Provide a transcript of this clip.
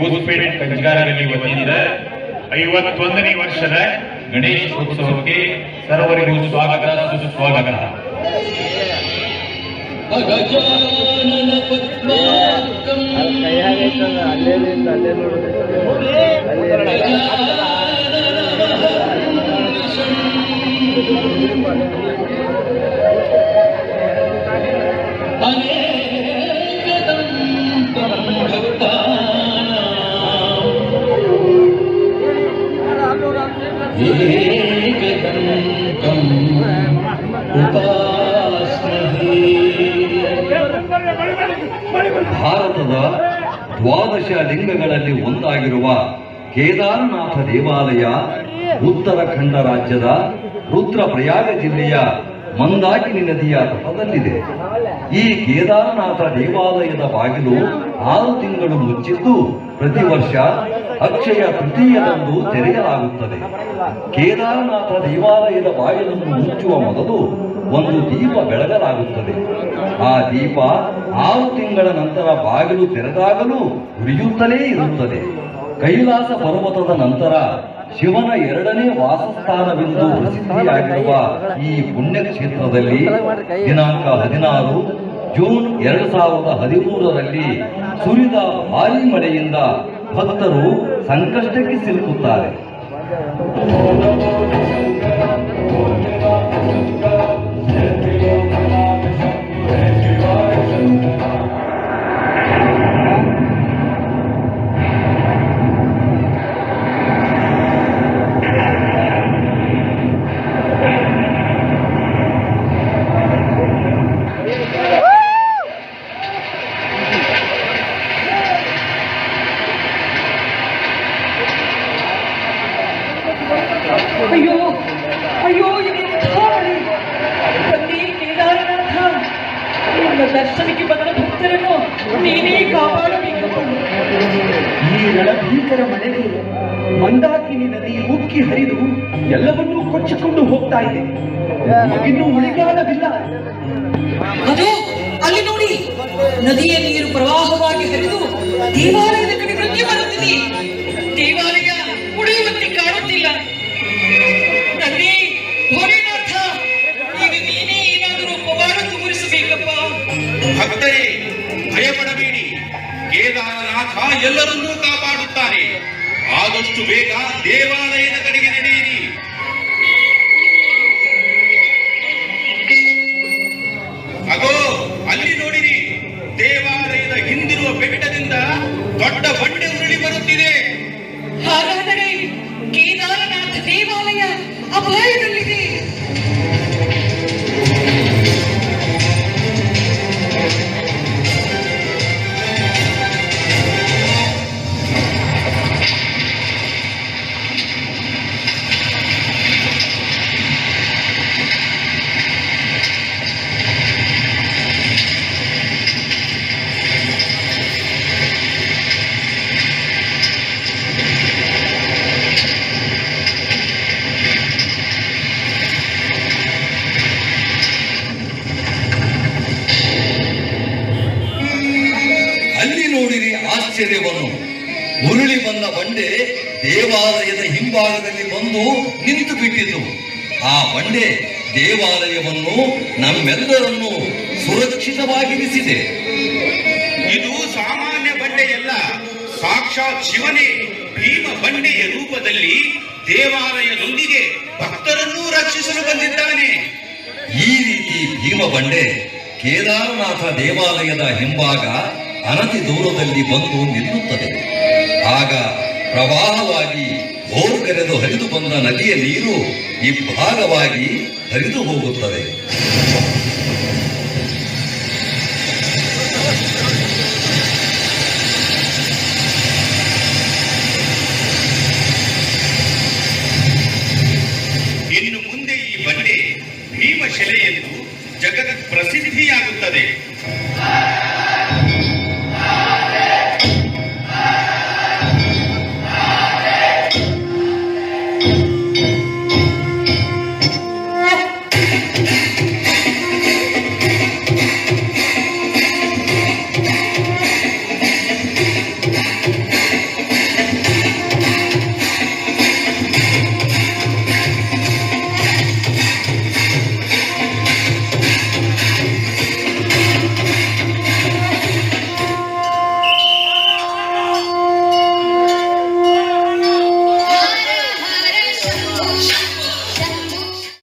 ಊದುಪೇಟೆ ಕಂಚಗಾರರಲ್ಲಿ ವತಿಯಿಂದ ಐವತ್ತೊಂದನೇ ವರ್ಷದ ಗಣೇಶ ಉತ್ಸವಕ್ಕೆ ಸರ್ವರಿಗೂ ಸ್ವಾಗತ ಸುಸ್ವಾಗತ. ಅಲ್ಲೇ ಅಲ್ಲೇ ಭಾರತದ ದ್ವಾದಶ ಲಿಂಗಗಳಲ್ಲಿ ಒಂದಾಗಿರುವ ಕೇದಾರನಾಥ ದೇವಾಲಯ ಉತ್ತರಾಖಂಡ ರಾಜ್ಯದ ರುದ್ರಪ್ರಯಾಗ ಜಿಲ್ಲೆಯ ಮಂದಾಕಿನಿ ನದಿಯ ತಟದಲ್ಲಿದೆ. ಈ ಕೇದಾರನಾಥ ದೇವಾಲಯದ ಬಾಗಿಲು ಆರು ತಿಂಗಳು ಮುಚ್ಚಿದ್ದು ಪ್ರತಿ ವರ್ಷ ಅಕ್ಷಯ ತೃತೀಯದಂದು ತೆರೆಯಲಾಗುತ್ತದೆ. ಕೇದಾರನಾಥ ದೇವಾಲಯದ ಬಾಗಿಲನ್ನು ಮುಚ್ಚುವ ಮೊದಲು ಒಂದು ದೀಪ ಬೆಳಗಲಾಗುತ್ತದೆ. ಆ ದೀಪ ಆರು ತಿಂಗಳ ನಂತರ ಬಾಗಿಲು ತೆರೆದಾಗಲೂ ಉರಿಯುತ್ತಲೇ ಇರುತ್ತದೆ. ಕೈಲಾಸ ಪರ್ವತದ ನಂತರ ಶಿವನ ಎರಡನೇ ವಾಸಸ್ಥಾನವೆಂದು ಪ್ರಸಿದ್ಧಿಯಾಗಿರುವ ಈ ಪುಣ್ಯಕ್ಷೇತ್ರದಲ್ಲಿ ದಿನಾಂಕ ಹದಿನಾರು ಜೂನ್ ಎರಡು ಸಾವಿರದ ಹದಿಮೂರರಲ್ಲಿ ಸುರಿದ ಭಾರಿ ಮಳೆಯಿಂದ ಭಕ್ತರು ಸಂಕಷ್ಟಕ್ಕೆ ಸಿಲುಕುತ್ತಾರೆ. ಅಯ್ಯೋ ಅಯ್ಯೋ ಇದೆಂಥ ಮಳೆ ತಂದೆ ಕೇದಾರನಾಥ ನಿನ್ನ ದರ್ಶನಕ್ಕೆ ಬಂದ ಭಕ್ತರನ್ನು ನೀನೇ ಕಾಪಾಡಬೇಕಪ್ಪ ಈ ರಣಭೀಕರ ಮಳೆಗೆ ಮಂದಾಕಿನಿ ನದಿ ಉಕ್ಕಿ ಹರಿದು ಎಲ್ಲವನ್ನೂ ಕೊಚ್ಚಿಕೊಂಡು ಹೋಗ್ತಾ ಇದೆ. ನಮಗಿನ್ನೂ ಉಳಿಗಾಲವಿಲ್ಲ. ಅದು ಅಲ್ಲಿ ನೋಡಿ. ನದಿಯ ನೀರು ಪ್ರವಾಹವಾಗಿ ಹರಿದು ದೇವಾಲಯದ ಕಡೆ ಬರುತ್ತಿದೆ ಎಲ್ಲರನ್ನೂ ಕಾಪಾಡುತ್ತಾನೆ ಆದಷ್ಟು ಬೇಗ ದೇವಾಲಯದ ಕಡೆಗೆ ಆಶ್ಚರ್ಯವನ್ನು ಉರುಳಿ ಬಂದ ಬಂಡೆ ದೇವಾಲಯದ ಹಿಂಭಾಗದಲ್ಲಿ ಬಂದು ನಿಂತು ಬಿಟ್ಟಿತು. ಆ ಬಂಡೆ ದೇವಾಲಯವನ್ನು ನಮ್ಮೆಲ್ಲರನ್ನು ಸುರಕ್ಷಿತವಾಗಿರಿಸಿದೆ ಇದು ಸಾಮಾನ್ಯ ಬಂಡೆಯಲ್ಲ. ಸಾಕ್ಷಾತ್ ಶಿವನೇ ಭೀಮ ಬಂಡೆಯ ರೂಪದಲ್ಲಿ ದೇವಾಲಯದೊಂದಿಗೆ ಭಕ್ತರನ್ನೂ ರಕ್ಷಿಸಲು ಬಂದಿದ್ದಾನೆ. ಈ ರೀತಿ ಭೀಮ ಬಂಡೆ ಕೇದಾರನಾಥ ದೇವಾಲಯದ ಹಿಂಭಾಗ ಅನತಿ ದೂರದಲ್ಲಿ ಬಂದು ನಿಲ್ಲುತ್ತದೆ. ಆಗ ಪ್ರವಾಹವಾಗಿ ಹೋರ್ಗರೆದು ಹರಿದು ಬಂದ ನದಿಯ ನೀರು ಇಬ್ಬಾಗವಾಗಿ ಹರಿದು ಹೋಗುತ್ತದೆ.